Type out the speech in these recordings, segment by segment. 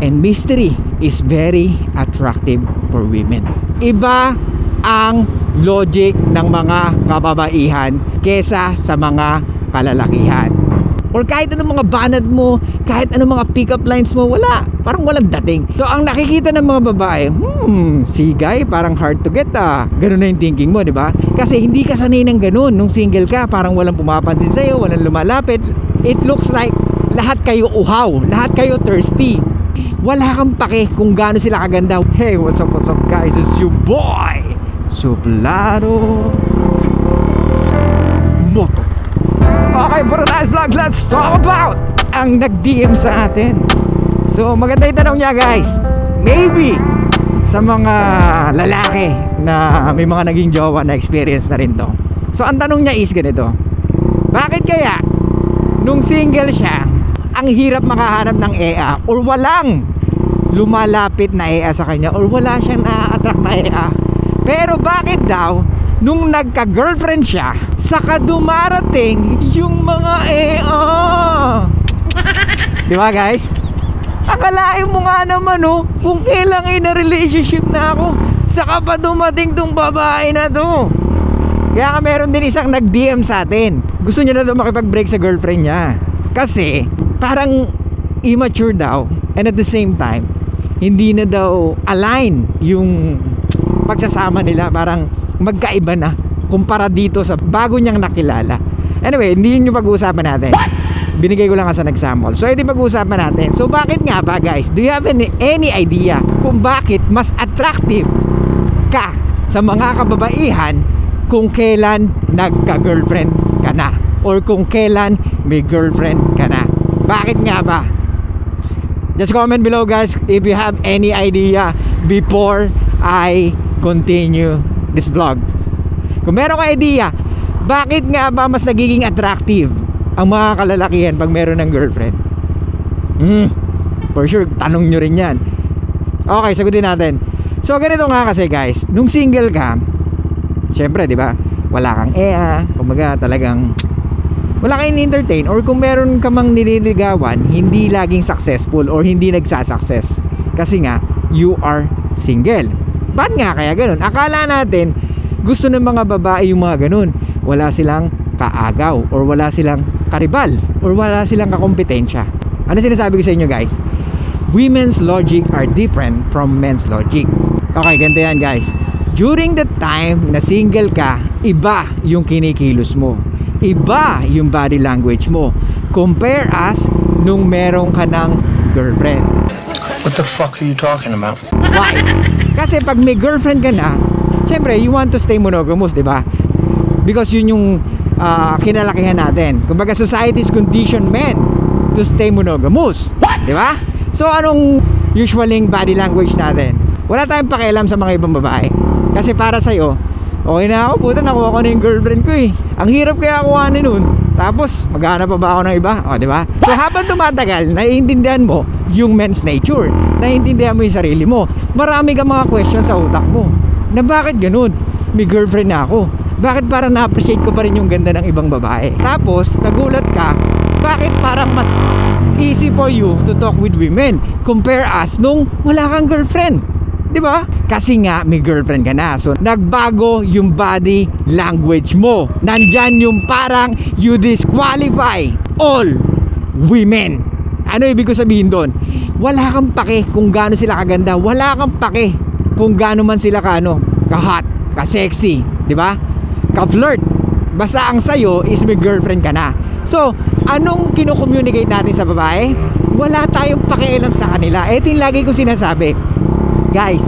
and mystery is very attractive for women. Iba ang logic ng mga kababaihan kesa sa mga kalalakihan. Or kahit anong mga banat mo, kahit anong mga pick-up lines mo, wala. Parang walang dating. So, ang nakikita ng mga babae, hmm, si guy, parang hard to get ah. Ganun na yung thinking mo, di ba? Kasi hindi ka sanay ng ganun. Nung single ka, parang walang pumapansin sa'yo, walang lumalapit. It looks like lahat kayo uhaw, lahat kayo thirsty. Wala kang pake kung gaano sila kaganda. Hey, what's up, what's up guys? It's your boy, Sublado Moto. Okay, for tonight's vlog, let's talk about ang nag-DM sa atin. So, maganda yung tanong niya guys. Maybe sa mga lalaki na may mga naging jowa na experience na rin to. So, ang tanong niya is ganito. Bakit kaya nung single siya, ang hirap makahanap ng EA or walang lumalapit na EA sa kanya or wala siyang na-attract na EA. Pero bakit daw nung nagka-girlfriend siya, saka dumarating yung mga EA? Di ba guys? Akalain mo nga naman oh, kung kailang in a relationship na ako, saka pa dumating tong babae na to. Kaya nga meron din isang nag-DM sa atin. Gusto niya na daw makipag-break sa girlfriend niya. Kasi parang immature daw and at the same time hindi na daw align yung pagsasama nila parang magkaiba na kumpara dito sa bago niyang nakilala. Anyway, hindi yun yung pag-uusapan natin. Binigay ko lang as an example. So, ito yung pag-uusapan natin. So, bakit nga ba guys? Do you have any, any idea kung bakit mas attractive ka sa mga kababaihan kung kailan nagka-girlfriend ka na or kung kailan may girlfriend ka na. Bakit nga ba? Just comment below guys if you have any idea before I continue this vlog. Kung meron ka idea, bakit nga ba mas nagiging attractive ang mga kalalakihan pag meron ng girlfriend? Hmm, for sure, tanong nyo rin yan. Okay, sagutin natin. So, ganito nga kasi guys, nung single ka, syempre, di ba, wala kang EA, kumbaga talagang wala kayong entertain or kung meron ka mang nililigawan, hindi laging successful or hindi nagsasucess. Kasi nga, you are single. Ba't nga kaya ganun? Akala natin, gusto ng mga babae yung mga ganun. Wala silang kaagaw or wala silang karibal or wala silang kakompetensya. Ano sinasabi ko sa inyo guys? Women's logic are different from men's logic. Okay, ganito yan guys. During the time na single ka, iba yung kinikilos mo. Iba yung body language mo. Compare us nung meron ka ng girlfriend. What the fuck are you talking about? Why? Kasi pag may girlfriend ka na, syempre, you want to stay monogamous, di ba? Because yun yung ah, kinalakihan natin. Kumbaga, society's condition men to stay monogamous. Di ba? So, anong usually body language natin? Wala tayong pakialam sa mga ibang babae. Kasi para sa'yo, okay na ako, puta, nakuha ko na yung girlfriend ko eh. Ang hirap kaya kuhanin nun. Tapos, maghanap pa ba ako ng iba? O, di ba? So, habang tumatagal, naiintindihan mo yung men's nature. Naiintindihan mo yung sarili mo. Marami kang mga questions sa utak mo. Na bakit ganun? May girlfriend na ako. Bakit parang na-appreciate ko pa rin yung ganda ng ibang babae? Tapos, nagulat ka, bakit parang mas easy for you to talk with women compare us nung wala kang girlfriend? 'Di ba? Kasi nga may girlfriend ka na. So nagbago yung body language mo. Nandyan yung parang you disqualify all women. Ano ibig ko sabihin doon? Wala kang pake kung gaano sila kaganda. Wala kang pake kung gaano man sila kaano, ka-hot, ka-sexy, 'di ba? Ka-flirt. Basta ang sayo is may girlfriend ka na. So, anong kino-communicate natin sa babae? Wala tayong pakialam sa kanila. Ito yung lagi ko sinasabi. Guys,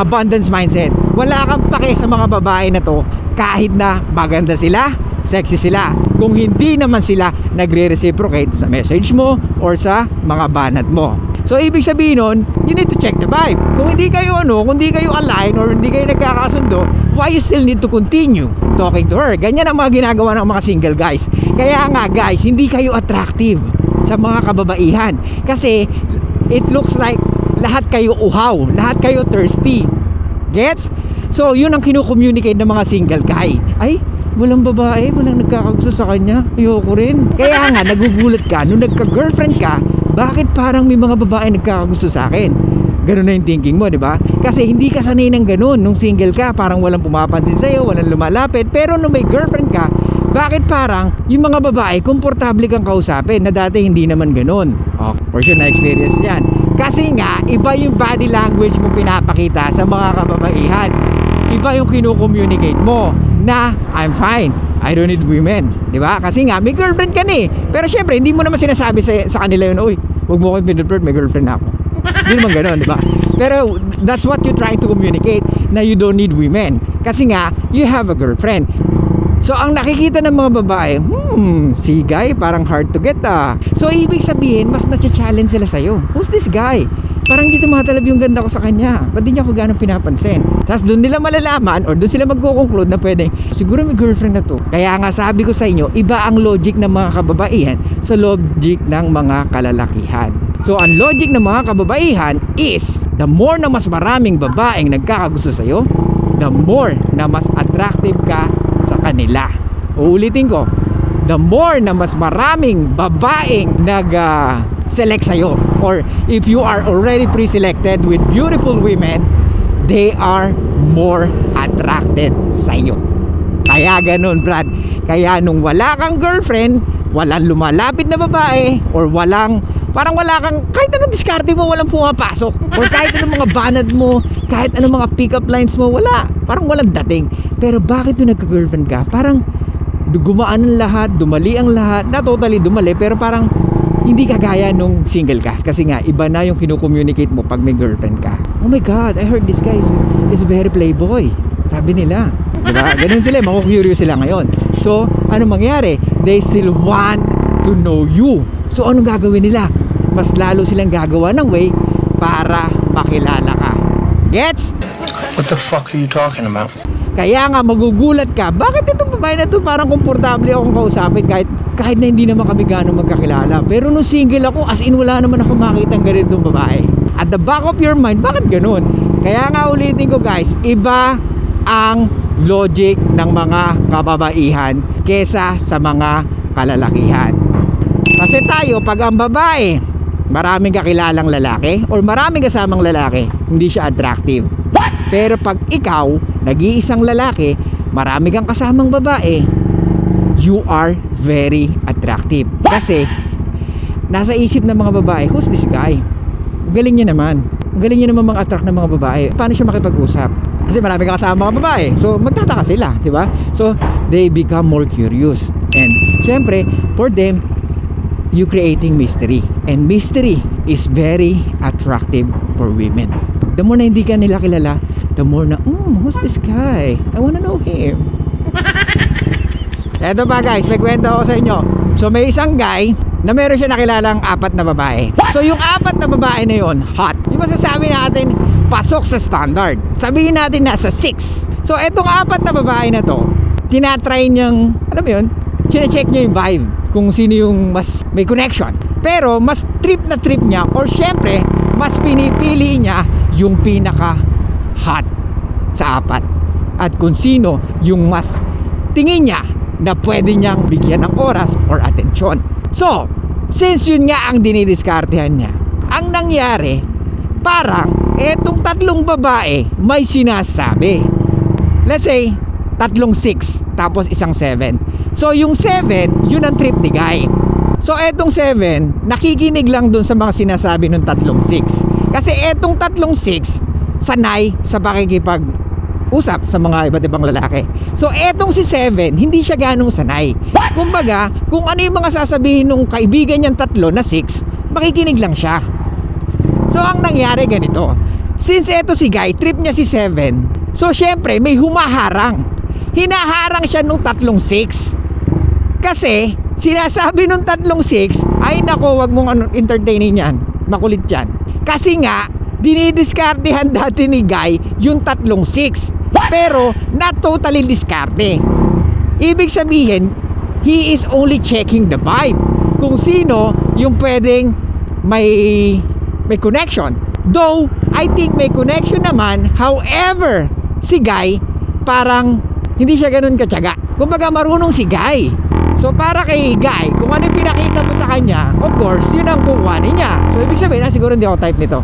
abundance mindset. Wala kang pake sa mga babae na to kahit na maganda sila, sexy sila. Kung hindi naman sila nagre-reciprocate sa message mo or sa mga banat mo. So ibig sabihin nun, you need to check the vibe. Kung hindi kayo ano, kung hindi kayo align or hindi kayo nagkakasundo, why you still need to continue talking to her? Ganyan ang mga ginagawa ng mga single guys. Kaya nga guys, hindi kayo attractive sa mga kababaihan. Kasi it looks like lahat kayo uhaw, lahat kayo thirsty. Gets? So, yun ang kino-communicate ng mga single guy. Ay, walang babae, walang nagkakagusto sa kanya. Ayoko rin. Kaya nga, nagugulat ka, nung nagka-girlfriend ka, bakit parang may mga babae nagkakagusto sa akin? Ganun na yung thinking mo, di ba? Kasi hindi ka sanay ng ganun. Nung single ka, parang walang pumapansin sa'yo, walang lumalapit. Pero nung may girlfriend ka, bakit parang yung mga babae, komportable kang kausapin na dati hindi naman ganun? For sure na-experience yan. Kasi nga, iba yung body language mo pinapakita sa mga kababaihan. Iba yung kinu-communicate mo na I'm fine. I don't need women. Di ba? Kasi nga, may girlfriend ka na eh. Pero syempre, hindi mo naman sinasabi sa, sa kanila yun, Uy, huwag mo akong pinipert, may girlfriend na ako. Hindi naman ganun, di ba? Pero that's what you're trying to communicate na you don't need women. Kasi nga, you have a girlfriend. So ang nakikita ng mga babae, hmm, si guy parang hard to get ah. So ibig sabihin, mas na-challenge sila sa'yo. Who's this guy? Parang di tumatalab yung ganda ko sa kanya. Ba't niya ako ganong pinapansin? Tapos doon nila malalaman or doon sila magko-conclude na pwede, siguro may girlfriend na to. Kaya nga sabi ko sa inyo, iba ang logic ng mga kababaihan sa logic ng mga kalalakihan. So ang logic ng mga kababaihan is, the more na mas maraming babaeng nagkakagusto sa'yo, the more na mas attractive ka kanila. Uulitin ko, the more na mas maraming babaeng nag ah, select sa'yo or if you are already pre-selected with beautiful women, they are more attracted sa'yo. Kaya ganun, Brad. Kaya nung wala kang girlfriend, walang lumalapit na babae, or walang, parang wala kang, kahit anong diskarte mo, walang pumapasok. Or kahit anong mga banad mo, kahit anong mga pick-up lines mo, wala. Parang walang dating. Pero bakit nung nagka-girlfriend ka? Parang gumaan ang lahat, dumali ang lahat, na totally dumali, pero parang hindi kagaya nung single ka. Kasi nga, iba na yung kinukommunicate mo pag may girlfriend ka. Oh my God, I heard this guy is, is very playboy. Sabi nila. Diba? Ganun sila, maku-curious sila ngayon. So, ano mangyari? They still want to know you. So, anong gagawin nila? Mas lalo silang gagawa ng way para makilala ka. Gets? What the fuck are you talking about? Kaya nga magugulat ka, bakit itong babae na to parang komportable akong kausapin kahit kahit na hindi naman kami gano'ng magkakilala. Pero nung single ako, as in wala naman ako makita ng ganitong babae. At the back of your mind, bakit ganun? Kaya nga ulitin ko guys, iba ang logic ng mga kababaihan kesa sa mga kalalakihan. Kasi tayo, pag ang babae, maraming kakilalang lalaki or maraming kasamang lalaki, hindi siya attractive. Pero pag ikaw, nag-iisang lalaki, marami kang kasamang babae, you are very attractive. Kasi, nasa isip ng mga babae, who's this guy? Galing niya naman. Galing niya naman mga attract ng mga babae. Paano siya makipag-usap? Kasi marami kang kasama mga babae. So, magtataka sila, di ba? So, they become more curious. And, syempre, for them, you creating mystery. And mystery is very attractive for women. The more na hindi ka nila kilala, the more na, hmm, who's this guy? I wanna know him. Eto pa guys, may kwento ako sa inyo. So may isang guy na meron siya nakilalang apat na babae. So yung apat na babae na yon hot. Yung masasabi natin, pasok sa standard. Sabihin natin nasa 6. So etong apat na babae na to, tinatry niyang, alam mo yun, chine-check niya yung vibe kung sino yung mas may connection. Pero mas trip na trip niya or syempre, mas pinipili niya yung pinaka hot sa apat. At kung sino yung mas tingin niya na pwede niyang bigyan ng oras or atensyon. So, since yun nga ang dinidiskartehan niya, ang nangyari, parang etong tatlong babae may sinasabi. Let's say, tatlong 6, tapos isang 7. So, yung 7, yun ang trip ni Guy. So, etong 7, nakikinig lang dun sa mga sinasabi ng tatlong 6. Kasi etong tatlong 6, sanay sa pakikipag usap sa mga iba't ibang lalaki. So, etong si Seven, hindi siya ganong sanay. Kumbaga, kung ano yung mga sasabihin ng kaibigan niyang tatlo na six, makikinig lang siya. So, ang nangyari ganito. Since eto si Guy, trip niya si Seven, so syempre, may humaharang. Hinaharang siya nung tatlong six. Kasi, sinasabi nung tatlong six, ay nako, wag mong ano, entertainin yan. Makulit yan. Kasi nga, dinidiskartehan dati ni Guy yung tatlong six. Pero, not totally diskarte. Ibig sabihin, he is only checking the vibe. Kung sino yung pwedeng may may connection. Though, I think may connection naman. However, si Guy, parang hindi siya ganun katyaga. Kumbaga, marunong si Guy. So para kay Guy, kung ano yung pinakita mo sa kanya, of course, yun ang kukuhanin niya. So ibig sabihin, ah, siguro hindi ako type nito.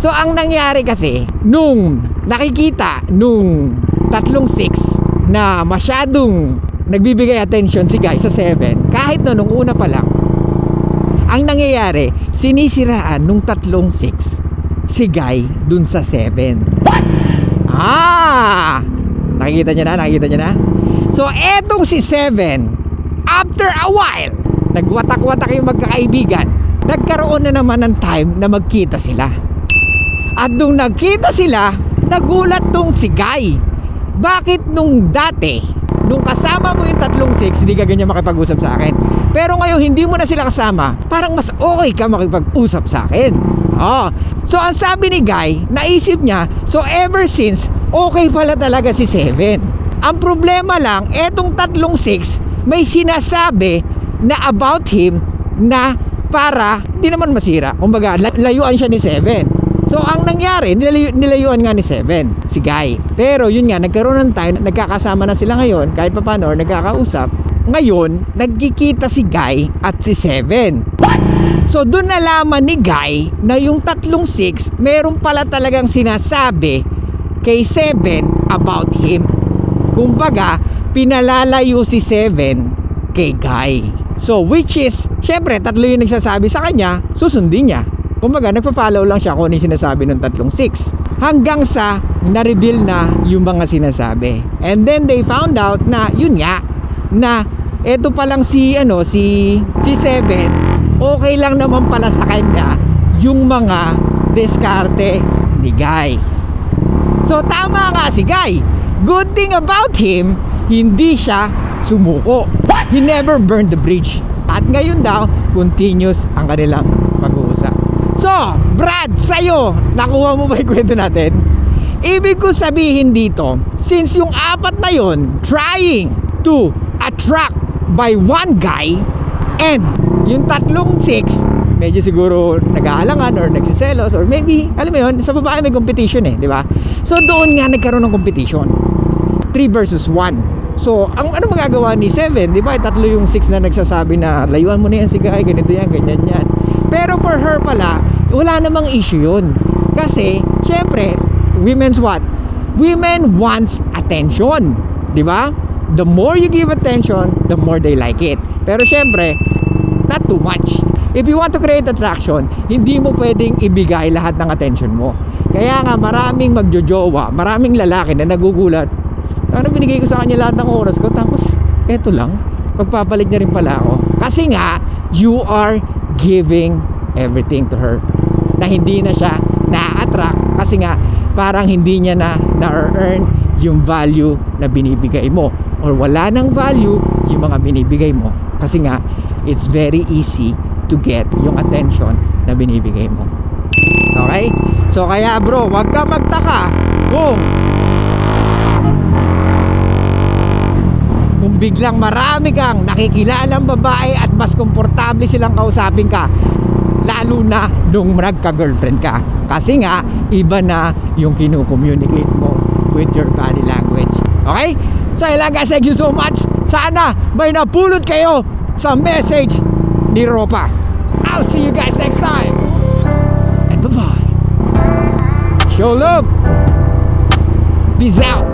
So ang nangyari kasi, nung nakikita nung tatlong six na masyadong nagbibigay attention si Guy sa 7, kahit no, nung una pa lang, ang nangyayari, sinisiraan nung tatlong six si Guy dun sa 7. Ah! Nakikita niya na, nakikita niya na. So, etong si Seven, after a while, nagwatak-watak yung magkakaibigan, nagkaroon na naman ng time na magkita sila. At nung nagkita sila, nagulat tong si Guy. Bakit nung dati, nung kasama mo yung tatlong six, hindi ka ganyan makipag-usap sa akin. Pero ngayon, hindi mo na sila kasama, parang mas okay ka makipag-usap sa akin. Oh. So, ang sabi ni Guy, naisip niya, so ever since, okay pala talaga si Seven. Ang problema lang, etong tatlong six, may sinasabi na about him na para di naman masira. Kumbaga, la- layuan siya ni Seven. So, ang nangyari, nilayu- nilayuan nga ni Seven, si Guy. Pero yun nga, nagkaroon ng time, nagkakasama na sila ngayon, kahit pa paano, or nagkakausap. Ngayon, nagkikita si Guy at si Seven. So, doon nalaman ni Guy na yung tatlong six, meron pala talagang sinasabi kay Seven about him. Kumbaga, pinalalayo si Seven kay Guy. So, which is, syempre, tatlo yung nagsasabi sa kanya, susundin niya. Kumbaga, nagpa-follow lang siya kung ano yung sinasabi ng tatlong six. Hanggang sa na-reveal na yung mga sinasabi. And then they found out na, yun nga, na eto pa lang si, ano, si, si Seven, okay lang naman pala sa kanya yung mga diskarte ni Guy. So tama nga si Guy. Good thing about him, hindi siya sumuko. He never burned the bridge. At ngayon daw, continuous ang kanilang. So, Brad, sa'yo, nakuha mo ba yung kwento natin? Ibig ko sabihin dito, since yung apat na yon trying to attract by one guy and yung tatlong six medyo siguro nag-aalangan or nagsiselos or maybe, alam mo yun, sa babae may competition eh, di ba? So doon nga nagkaroon ng competition. 3 versus 1. So, ang ano magagawa ni 7, di ba? Tatlo yung 6 na nagsasabi na layuan mo na yan si Guy, ganito yan, ganyan yan. Pero for her pala, wala namang issue yun. Kasi, syempre, women's what? Women wants attention. Di ba? The more you give attention, the more they like it. Pero syempre, not too much. If you want to create attraction, hindi mo pwedeng ibigay lahat ng attention mo. Kaya nga maraming magjojowa, maraming lalaki na nagugulat. Ano binigay ko sa kanya lahat ng oras ko tapos eto lang, pagpapalit niya rin pala ako. Kasi nga, you are giving everything to her. Na hindi na siya na-attract kasi nga parang hindi niya na na-earn yung value na binibigay mo. Or wala ng value yung mga binibigay mo. Kasi nga it's very easy to get yung attention na binibigay mo. Okay? So kaya bro wag ka magtaka kung biglang marami kang nakikilalang babae at mas komportable silang kausapin ka lalo na nung nagka-girlfriend ka. Kasi nga iba na yung kinu-communicate mo with your body language. Okay? so ilang thank you so much. Sana may napulot kayo sa message ni Ropa. I'll see you guys next time. And bye bye show love. Peace out.